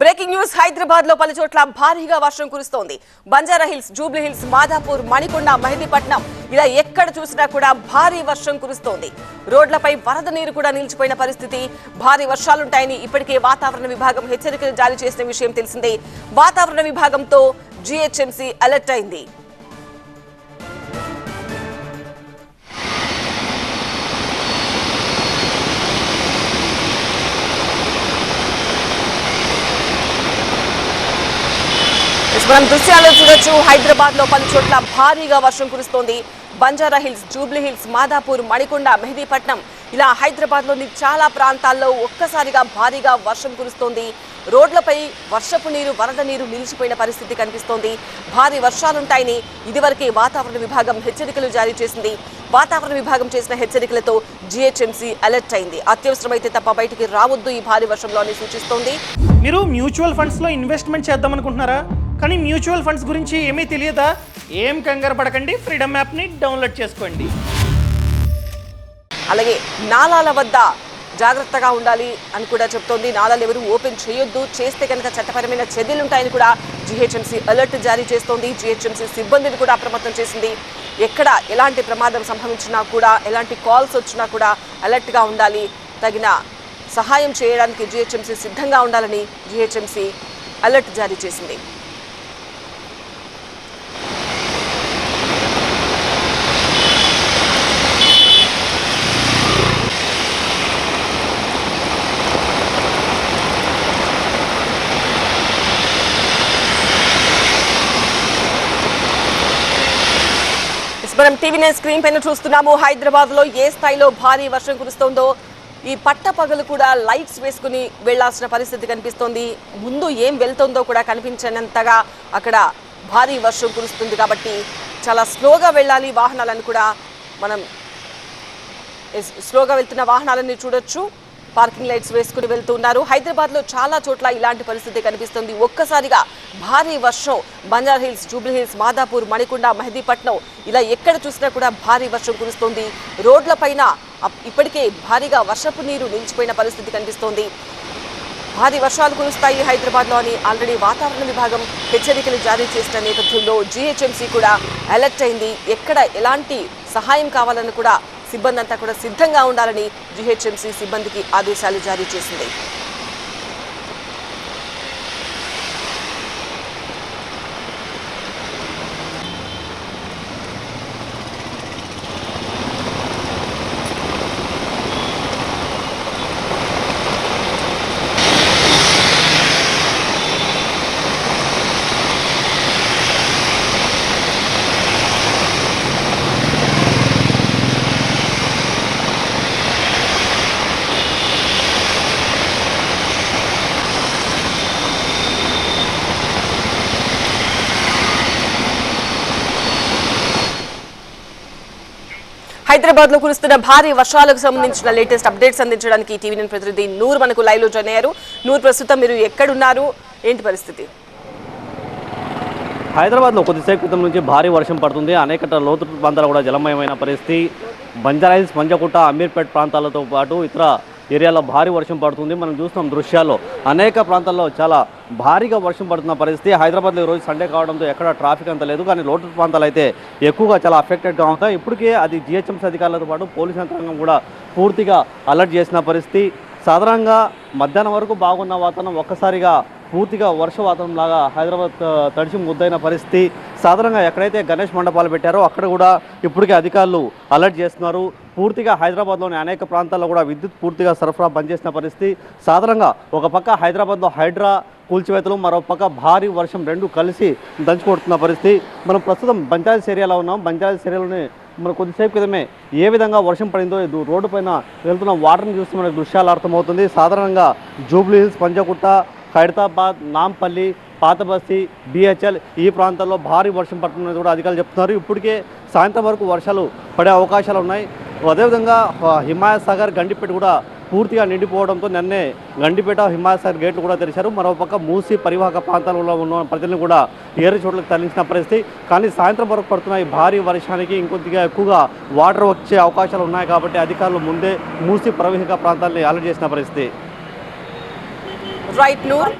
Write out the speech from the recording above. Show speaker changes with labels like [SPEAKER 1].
[SPEAKER 1] Breaking news హైదరాబాద్లో పలు చోట్ల భారీగా వర్షం కురుస్తోంది. Banjara Hills Jubilee Hills Madhapur Manikonda Mehdipatnam ఇలా ఎక్కడ చూసినా కూడా భారీ వర్షం కురుస్తోంది. రోడ్లపై వరద నీరు కూడా నిలిచిపోయిన పరిస్థితి. భారీ వర్షాలుంటాయని ఇప్పటికే వాతావరణ విభాగం హెచ్చరికలు జారీ చేసిన విషయం తెలిసిందే. వాతావరణ విభాగంతో జీహెచ్ఎంసీ అలర్ట్ అయింది. ఎస్, మనం దృశ్యాలు చూడొచ్చు. హైదరాబాద్లో పలు చోట్ల భారీగా వర్షం కురుస్తోంది. Banjara Hills Jubilee Hills Madhapur Manikonda Mehdipatnam ఇలా హైదరాబాద్లోని చాలా ప్రాంతాల్లో ఒక్కసారిగా భారీగా వర్షం కురుస్తోంది. రోడ్లపై వర్షపు నీరు వరద నీరు నిలిచిపోయిన పరిస్థితి కనిపిస్తోంది. భారీ వర్షాలుంటాయని ఇదివరకే వాతావరణ విభాగం హెచ్చరికలు జారీ చేసింది. వాతావరణ విభాగం చేసిన హెచ్చరికలతో జీహెచ్ఎంసీ అలర్ట్ అయింది. అత్యవసరమైతే తప్ప బయటికి రావద్దు ఈ భారీ వర్షంలో అని సూచిస్తోంది.
[SPEAKER 2] మీరు మ్యూచువల్ ఫండ్స్లో ఇన్వెస్ట్మెంట్ చేద్దాం అనుకుంటున్నారా కానీ మ్యూచువల్ ఫండ్స్ గురించి ఏమీ తెలియదా? ఏం కంగారు పడకండి ఫ్రీడమ్ యాప్ని డౌన్లోడ్ చేసుకోండి.
[SPEAKER 1] అలాగే నాలాల వద్ద జాగ్రత్తగా ఉండాలి అని కూడా చెప్తోంది. నాలాలు ఎవరు ఓపెన్ చేయొద్దు చేస్తే కనుక చట్టపరమైన చర్యలు ఉంటాయని కూడా జిహెచ్ఎంసీ అలర్ట్ జారీ చేస్తోంది. జిహెచ్ఎంసీ సిబ్బందిని కూడా అప్రమత్తం చేసింది. ఎక్కడ ఎలాంటి ప్రమాదం సంభవించినా కూడా ఎలాంటి కాల్స్ వచ్చినా కూడా అలర్ట్గా ఉండాలి. తగిన సహాయం చేయడానికి జిహెచ్ఎంసీ సిద్ధంగా ఉండాలని జిహెచ్ఎంసీ అలర్ట్ జారీ చేసింది. మనం టీవీ నైన్ స్క్రీన్ పైన చూస్తున్నాము. హైదరాబాద్లో ఏ స్థాయిలో భారీ వర్షం కురుస్తోందో ఈ పట్ట పగలు కూడా లైట్స్ వేసుకుని వెళ్ళాల్సిన పరిస్థితి కనిపిస్తోంది. ముందు ఏం వెళ్తుందో కూడా కనిపించనంతగా అక్కడ భారీ వర్షం కురుస్తుంది కాబట్టి చాలా స్లోగా వెళ్ళాలి వాహనాలను కూడా మనం స్లోగా వెళ్తున్న వాహనాలని చూడొచ్చు. పార్కింగ్ లైట్స్ వేసుకుని వెళ్తున్నారు. హైదరాబాద్లో చాలా చోట్ల ఇలాంటి పరిస్థితి కనిపిస్తుంది. ఒక్కసారిగా భారీ వర్షం Banjara Hills Jubilee Hills Madhapur Manikonda Mehdipatnam ఇలా ఎక్కడ చూసినా కూడా భారీ వర్షం కురుస్తుంది. రోడ్లపైన ఇప్పటికే భారీగా వర్షపు నీరు నిలిచిపోయిన పరిస్థితి కనిపిస్తోంది. భారీ వర్షాలు కురుస్తాయి హైదరాబాద్లో అని ఆల్రెడీ వాతావరణ విభాగం హెచ్చరికలు జారీ చేసిన నేపథ్యంలో జీహెచ్ఎంసీ కూడా అలర్ట్ అయింది. ఎక్కడ ఎలాంటి సహాయం కావాలని కూడా సిబ్బంది అంతా కూడా సిద్ధంగా ఉండాలని జీహెచ్ఎంసీ సిబ్బందికి ఆదేశాలు జారీ చేసింది. హైదరాబాద్లో కురుస్తున్న భారీ వర్షాలకు సంబంధించిన లేటెస్ట్ అప్డేట్స్ అందించడానికి టీవీ నైన్ ప్రతినిధి నూర్ మనకు లైవ్లో జాయిన్ అయ్యారు. నూర్ ప్రస్తుతం మీరు ఎక్కడున్నారు? ఏంటి పరిస్థితి?
[SPEAKER 3] హైదరాబాద్లో కొద్దిసేపు క్రితం నుంచి భారీ వర్షం పడుతుంది. అనేక లోతు ప్రాంతాలు కూడా జలమయమైన పరిస్థితి. బంజారాయిల్స్ మంజకుట అమీర్పేట్ ప్రాంతాలతో పాటు ఇతర ఏరియాలో భారీ వర్షం పడుతుంది. మనం చూస్తున్నాం దృశ్యాల్లో అనేక ప్రాంతాల్లో చాలా భారీగా వర్షం పడుతున్న పరిస్థితి. హైదరాబాద్లో ఈరోజు సండే కావడంతో ఎక్కడ ట్రాఫిక్ అంత లేదు. కానీ లోటు ప్రాంతాలు అయితే ఎక్కువగా చాలా అఫెక్టెడ్గా ఉంటాయి. ఇప్పటికే అది జిహెచ్ఎంసీ అధికారులతో పాటు పోలీస్ యంత్రాంగం కూడా పూర్తిగా అలర్ట్ చేసిన పరిస్థితి. సాధారణంగా మధ్యాహ్నం వరకు బాగున్న వాతావరణం ఒక్కసారిగా పూర్తిగా వర్ష వాతావరణం లాగా హైదరాబాద్ తడిచి ముద్దైన పరిస్థితి. సాధారణంగా ఎక్కడైతే గణేష్ మండపాలు పెట్టారో అక్కడ కూడా ఇప్పటికే అధికారులు అలర్ట్ చేస్తున్నారు. పూర్తిగా హైదరాబాద్లోని అనేక ప్రాంతాల్లో కూడా విద్యుత్ పూర్తిగా సరఫరా బంద్ చేసిన పరిస్థితి. సాధారణంగా ఒక పక్క హైదరాబాద్లో హైడ్రా కూల్చివేతలు మరో పక్క భారీ వర్షం రెండు కలిసి దంచుకొడుతున్న పరిస్థితి. మనం ప్రస్తుతం బంజారాస్ ఏరియాలో ఉన్నాం. బంజారాస్ ఏరియాలోని మనం కొద్దిసేపు క్రితమే ఏ విధంగా వర్షం పడిందో రోడ్డు పైన వెళ్తున్న వాటర్ని చూస్తే మనకు దృశ్యాలు అర్థమవుతుంది. సాధారణంగా Jubilee Hills Panjagutta Khairatabad Nampally Pathabasti BHEL ఈ ప్రాంతాల్లో భారీ వర్షం పడుతుందని కూడా అధికారులు చెప్తున్నారు. ఇప్పటికే సాయంత్రం వరకు వర్షాలు పడే అవకాశాలు ఉన్నాయి. అదేవిధంగా ఆ, హిమాయత్ సాగర్ గండిపేట కూడా పూర్తిగా నిండిపోవడంతో నిన్నే గండిపేట హిమాయత్ సాగర్ గేట్లు కూడా తెరిచారు. మరోపక్క మూసి పరివాహక ప్రాంతాలలో ఉన్న ప్రజలను కూడా ఏరు చోట్లకు తరలించిన పరిస్థితి. కానీ సాయంత్రం వరకు పడుతున్న ఈ భారీ వర్షానికి ఇంకొద్దిగా ఎక్కువగా వాటర్ వచ్చే అవకాశాలు ఉన్నాయి కాబట్టి అధికారులు ముందే మూసి ప్రవాహిక ప్రాంతాలని అలర్ట్ చేసిన పరిస్థితి.
[SPEAKER 1] రైట్ నూర్.